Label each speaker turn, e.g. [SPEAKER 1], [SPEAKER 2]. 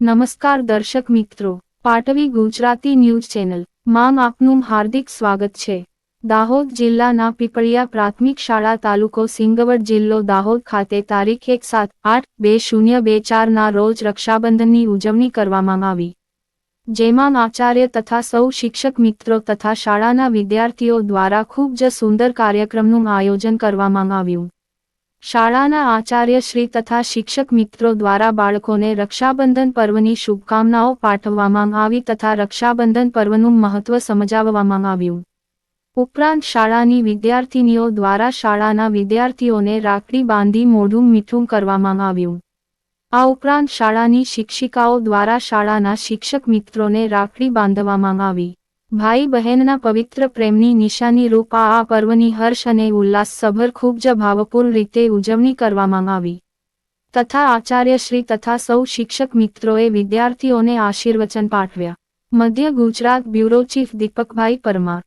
[SPEAKER 1] નમસ્કાર દર્શક મિત્રો, પાટવી ગુજરાતી ન્યૂઝ ચેનલ. માં આપનું હાર્દિક સ્વાગત છે. દાહોદ જિલ્લાના પીપળિયા પ્રાથમિક શાળા તાલુકો સિંગવડ જિલ્લો દાહોદ ખાતે તારીખ એક સાત આઠ બે શૂન્ય બે ચારના રોજ રક્ષાબંધનની ઉજવણી કરવામાં આવી. જેમાં આચાર્ય તથા સૌ શિક્ષક મિત્રો તથા શાળાના વિદ્યાર્થીઓ દ્વારા ખૂબ જ સુંદર કાર્યક્રમનું આયોજન કરવામાં આવ્યું. શાળાના આચાર્ય શ્રી તથા શિક્ષક મિત્રો દ્વારા બાળકોને રક્ષાબંધન પર્વની શુભકામનાઓ પાઠવવામાં આવી તથા રક્ષાબંધન પર્વનું મહત્વ સમજાવવામાં આવ્યું. ઉપરાંત શાળાની વિદ્યાર્થિનીઓ દ્વારા શાળાના વિદ્યાર્થીઓને રાખડી બાંધી મોઢું મીઠું કરવામાં આવ્યું. આ ઉપરાંત શાળાની શિક્ષિકાઓ દ્વારા શાળાના શિક્ષક મિત્રોને રાખડી બાંધવામાં આવી. ભાઈ બહેનના પવિત્ર પ્રેમની નિશાની રૂપ આ પર્વની હર્ષ અને ઉલ્લાસસભર ખૂબ જ ભાવપૂર્ણ રીતે ઉજવણી કરવામાં આવી. તથા આચાર્યશ્રી તથા સૌ શિક્ષક મિત્રોએ વિદ્યાર્થીઓને આશીર્વચન પાઠવ્યા. મધ્ય ગુજરાત બ્યુરો ચીફ દીપકભાઈ પરમાર